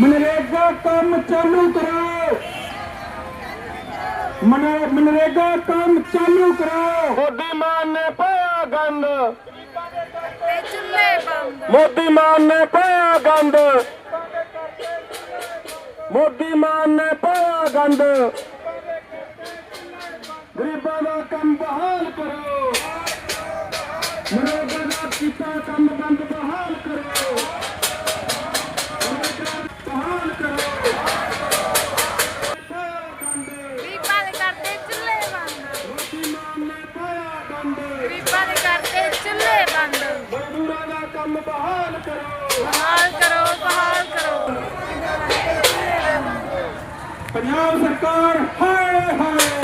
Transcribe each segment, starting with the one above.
ਮਨਰੇਗਾ ਕੰਮ ਚਾਲੂ ਕਰੋ ਮਨ- ਮਨਰੇਗਾ ਕੰਮ ਚਾਲੂ ਕਰੋ ਮੋਦੀ ਮਾਨ ਨੇ ਪਾਇਆ ਗੰਦ ਮੋਦੀ ਮਾਨ ਨੇ ਪਾਇਆ ਗੰਦ ਮੋਦੀ ਮਾਨ ਨੇ ਪਾਇਆ ਗੰਦ ਗਰੀਬਾਂ ਦਾ ਕੰਮ ਬਹਾਲ ਕਰੋ ਮਨੋਗਾ ਗਰੀਬਾਂ ਦੇ ਕਰਦੇ ਚੁੱਲ੍ਹੇ ਬੰਦ। ਮਜ਼ਦੂਰਾਂ ਦਾ ਕੰਮ ਬਹਾਲ ਕਰੋ। ਬਹਾਲ ਕਰੋ ਬਹਾਲ ਕਰੋ। ਪੰਜਾਬ ਸਰਕਾਰ ਹਾਏ ਹਾਏ।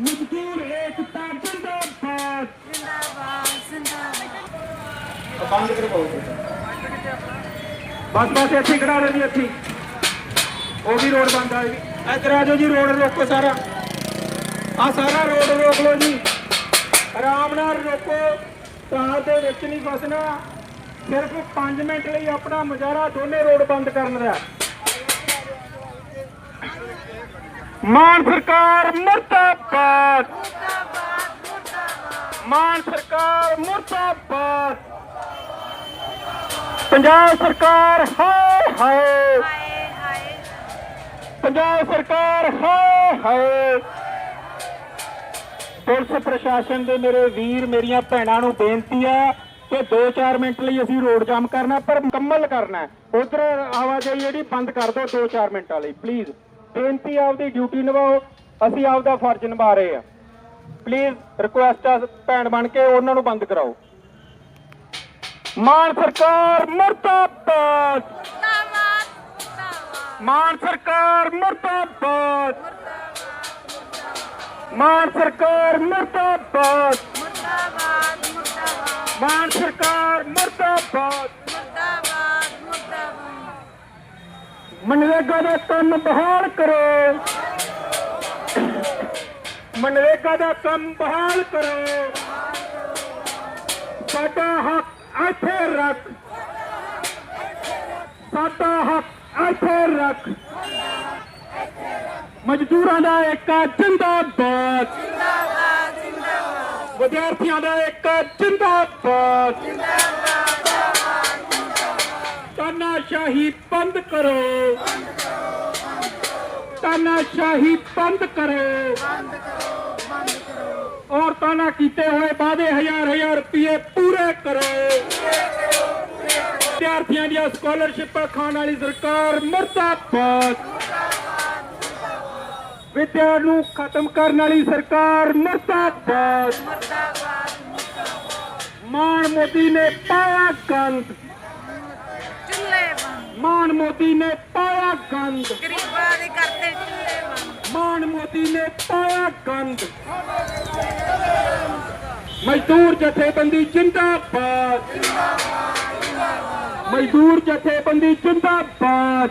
ਮਜ਼ਦੂਰ ਏਕਤਾ ਜਿੰਦਾਬਾਦ। ਜ਼ਿੰਦਾਬਾਦ ਜ਼ਿੰਦਾਬਾਦ। ਬੰਦ ਕਰਵਾਓ। ਬਸ ਬਸ ਇੱਥੇ ਖੜਾ ਰਹੇ ਜੀ ਇੱਥੇ। ਉਹ ਵੀ ਰੋਡ ਬੰਦ ਆ ਜੀ। ਇੱਧਰ ਆ ਜਾਓ ਜੀ ਰੋਡ ਰੋਕੋ ਸਾਰਾ। ਆ ਸਾਰਾ ਰੋਡ ਰੋਕ ਲਓ ਜੀ। ਆਰਾਮ ਨਾਲ ਰੋਕੋ। ਕਾਰ ਦੇ ਵਿੱਚ ਨਹੀਂ ਫਸਣਾ। ਸਿਰਫ 5 ਮਿੰਟ ਲਈ ਆਪਣਾ ਮੁਜ਼ਾਹਰਾ ਦੋਨੇ ਰੋਡ ਬੰਦ ਕਰਨ ਦਾ। ਮਾਨ ਸਰਕਾਰ ਮੁਰਦਾਬਾਦ। ਮਾਨ ਸਰਕਾਰ ਮੁਰਦਾਬਾਦ। ਪੰਜਾਬ ਸਰਕਾਰ ਹਾਏ ਹਾਏ। ਪੰਜਾਬ ਸਰਕਾਰ ਹਾਏ ਹਾਏ। ਪੁਲਿਸ ਪ੍ਰਸ਼ਾਸਨ ਦੇ ਮੇਰੇ ਵੀਰ, ਮੇਰੀਆਂ ਭੈਣਾਂ ਨੂੰ ਬੇਨਤੀ ਆ ਕਿ 2-4 ਮਿੰਟ ਲਈ ਅਸੀਂ ਰੋਡ ਜਾਮ ਕਰਨਾ, ਪਰ ਮੁਕੰਮਲ ਕਰਨਾ। ਉਧਰ ਆਵਾਜਾਈ ਜਿਹੜੀ ਬੰਦ ਕਰ ਦਿਓ 2-4 ਮਿੰਟਾਂ ਲਈ ਪਲੀਜ਼ ਬੇਨਤੀ ਆਪਦੀ ਡਿਊਟੀ ਨਿਭਾਓ ਅਸੀਂ ਆਪਦਾ ਫਰਜ਼ ਨਿਭਾ ਰਹੇ ਆ। ਪਲੀਜ਼ ਰਿਕੁਐਸਟ ਆ ਭੈਣ ਬਣ ਕੇ ਉਹਨਾਂ ਨੂੰ ਬੰਦ ਕਰਾਓ। ਮਾਨ ਸਰਕਾਰ ਮੁਰਦਾਬਾਦ। ਮਾਨ ਸਰਕਾਰ ਮੁਰਦਾਬਾਦ। ਮਾਨ ਸਰਕਾਰ ਮੁਰਦਾਬਾਦ। ਮਾਨ ਸਰਕਾਰ ਮੁਰਦਾਬਾਦ। ਮਨਰੇਗਾ ਦਾ ਕੰਮ ਬਹਾਲ ਕਰੋ। ਮਨਰੇਗਾ ਦਾ ਕੰਮ ਬਹਾਲ ਕਰੋ। ਸਾਡਾ ਹੱਕ ਇੱਥੇ ਰੱਖ। ਸਾਡਾ ਹੱਕ ਇੱਥੇ ਰੱਖ। ਮਜ਼ਦੂਰਾਂ ਦਾ ਇੱਕ ਜਿੰਦਾਬਾਦ। ਜ਼ਿੰਦਾਬਾਦ ਜ਼ਿੰਦਾਬਾਦ। ਵਿਦਿਆਰਥੀਆਂ ਦਾ ਇੱਕ ਜਿੰਦਾਬਾਦ। ਤਾਨਾਸ਼ਾਹੀ ਬੰਦ ਕਰੋ। ਤਾਨਾਸ਼ਾਹੀ ਬੰਦ ਕਰੋ। ਔਰਤਾਂ ਨਾਲ ਕੀਤੇ ਹੋਏ ਵਾਅਦੇ ਹਜ਼ਾਰ ਹਜ਼ਾਰ ਰੁਪਏ ਪੂਰੇ ਕਰੋ। ਵਿਦਿਆਰਥੀਆਂ ਦੀਆਂ ਸਕਾਲਰਸ਼ਿਪਾਂ ਖਾਣ ਵਾਲੀ ਸਰਕਾਰ ਮੁਰਦਾਬਾਦ। ਵਿਦਿਆ ਨੂੰ ਖਤਮ ਕਰਨ ਵਾਲੀ ਸਰਕਾਰ ਮੁਰਦਾਬਾਦ। ਮੁਰਦਾਬਾਦ ਮਾਨ ਮੋਦੀ ਨੇ ਪਾਇਆ ਗੰਦ। ਬੰਦ ਮਾਨ ਮੋਦੀ ਨੇ ਪਾਇਆ ਗੰਦ। ਗਰੀਬਾਂ ਦੇ ਕਰਦੇ ਚੁੱਲ੍ਹੇ ਬੰਦ ਮਾਨ ਮੋਦੀ ਨੇ ਪਾਇਆ ਗੰਦ। ਮਜ਼ਦੂਰ ਜਥੇਬੰਦੀ ਜਿੰਦਾਬਾਦ। ਮਜ਼ਦੂਰ ਜਥੇਬੰਦੀ ਜਿੰਦਾਬਾਦ।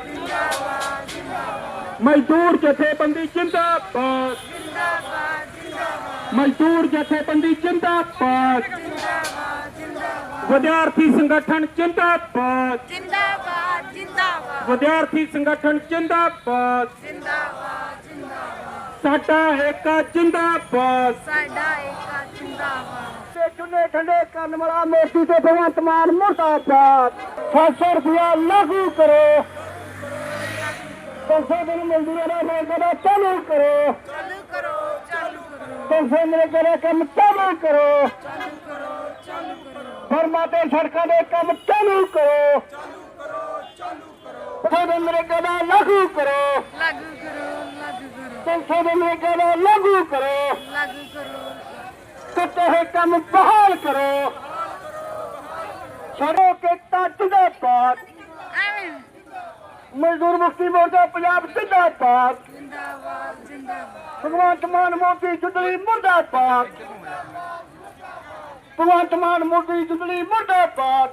ਮਜ਼ਦੂਰ ਜਥੇਬੰਦੀ ਜਿੰਦਾਬਾਦ। ਜ਼ਿੰਦਾਬਾਦ। ਜ਼ਿੰਦਾਬਾਦ। ਜਿੰਦਾਬਾਦ ਵਿਦਿਆਰਥੀ ਸੰਗਠਨ ਜਿੰਦਾਬਾਦ। ਜ਼ਿੰਦਾਬਾਦ ਜ਼ਿੰਦਾਬਾਦ। ਸਾਡਾ ਏਕਾ ਜਿੰਦਾਬਾਦ। ਸਾਡਾ ਏਕਾ ਜ਼ਿੰਦਾਬਾਦ। ਤੇ ਚੁੱਲੇ ਠੰਡੇ ਕਰਨ ਵਾਲਾ ਮੋਦੀ ਤੇ ਭਗਵੰਤ ਮਾਨ ਮੁਰਦਾਬਾਦ। 700 ਰੁਪਇਆ ਲਾਗੂ ਕਰੋ। 500 ਦਿਨ ਮਜ਼ਦੂਰਾਂ ਦਾ ਰੋਜ਼ਗਾਰ ਚਾਲੂ ਕਰੋ। ਚਾਲੂ ਕਰੋ ਚਾਲੂ ਕਰੋ। 500 ਮੇਰੇ ਘਰੇ ਕੰਮ ਚਾਲੂ ਕਰੋ। ਚਾਲੂ ਕਰੋ ਚਾਲੂ ਕਰੋ। ਫਰਮਾ ਤੇ ਸੜਕਾਂ ਦੇ ਕੰਮ ਚਾਲੂ ਕਰੋ। ਚਾਲੂ ਕਰੋ। ਮੇਰੇ ਘਰੇ ਲਾਗੂ ਕਰੋ। ਲਾਗੂ ਕਰੋ ਲਾਗੂ ਕਰੋ। 500 ਦਿਨ ਮੇਰੇ ਘਰੇ ਲਾਗੂ ਕਰੋ। ਲਾਗੂ ਕਰੋ। ਕਿਤੇ ਹੋਏ ਕੰਮ ਬਹਾਲ ਕਰੋ। ਛੜੋ ਕੇ ਟੱਟ ਦੇ ਪਾਤ ਮਜ਼ਦੂਰ ਮੁਕਤੀ ਮੋਰਚਾ ਪੰਜਾਬ ਜਿੰਦਾਬਾਦ। ਜ਼ਿੰਦਾਬਾਦ ਜਿੰਦਾਬਾਦ। ਭਗਵੰਤ ਮਾਨ ਮੋਦੀ ਜੁਦਲੀ ਮੁਰਦਾਬਾਦ। ਭਗਵੰਤ ਮਾਨ ਮੋਦੀ ਜੁਦਲੀ ਮੁਰਦਾਬਾਦ।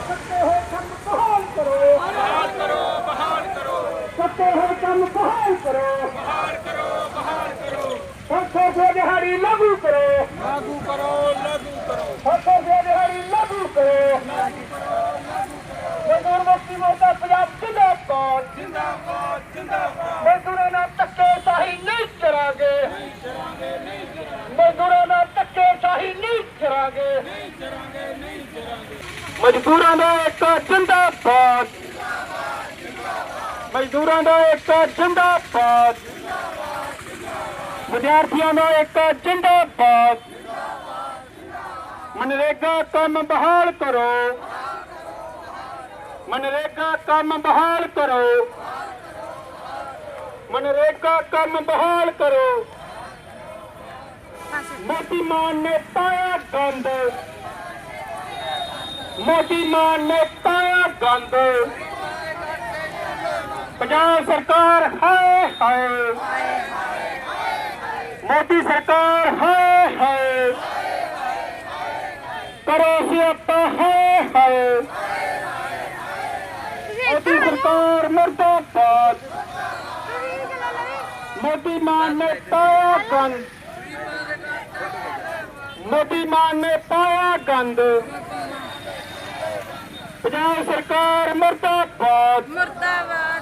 ਸੱਤੇ ਹੋਏ ਕੰਮ ਬਹਾਲ ਕਰੋ ਬਹਾਲ ਕਰੋ ਬਹਾਲ ਕਰੋ ਸੱਤੇ ਹੋਏ ਕੰਮ ਬਹਾਲ ਕਰੋ ਬਹਾਲ ਕਰੋ ਬਹਾਲ ਕਰੋ ਸੱਤੇ ਹੋਏ ਦਿਹਾੜੀ ਲਾਗੂ ਕਰੋ ਲਾਗੂ ਕਰੋ ਲਾਗੂ ਕਰੋ ਸੱਤੇ ਹੋਏ ਦਿਹਾੜੀ ਲਾਗੂ ਕਰੋ ਲਾਗੂ ਕਰੋ ਲਾਗੂ ਕਰੋ ਮਜ਼ਦੂਰਾਂ ਦਾ ਇੱਕ ਜਿੰਦਾਬਾਦ। ਮਜ਼ਦੂਰਾਂ ਦਾ ਇੱਕ ਜਿੰਦਾਬਾਦ। ਵਿਦਿਆਰਥੀਆਂ ਦਾ ਇੱਕ ਜਿੰਦਾਬਾਦ। ਮਨਰੇਗਾ ਕੰਮ ਬਹਾਲ ਕਰੋ। ਮਨਰੇਗਾ ਕੰਮ ਬਹਾਲ ਕਰੋ। ਮਨਰੇਗਾ ਕੰਮ ਬਹਾਲ ਕਰੋ। ਮੋਦੀ ਮਾਨ ਨੇ ਪਾਇਆ ਗੰਦ। ਮੋਦੀ ਮਾਨ ਨੇ ਪਾਇਆ ਗੰਦ। ਪੰਜਾਬ ਸਰਕਾਰ, ਹਾਏ ਹਾਏ। ਮੋਦੀ ਸਰਕਾਰ, ਹਾਏ ਹਾਏ। ਕਰੋ ਸਿਆਪਾ ਹਾਏ ਹਾਏ। ਮੋਦੀ ਸਰਕਾਰ ਮਰਦਾਬਾਦ। ਮੋਦੀ ਮਾਨ ਨੇ ਪਾਇਆ ਗੰਦ। ਮੋਦੀ ਮਾਨ ਨੇ ਪਾਇਆ ਗੰਦ। ਪੰਜਾਬ ਸਰਕਾਰ ਮਰਦਾਬਾਦ। ਮੁਰਦਾਬਾਦ।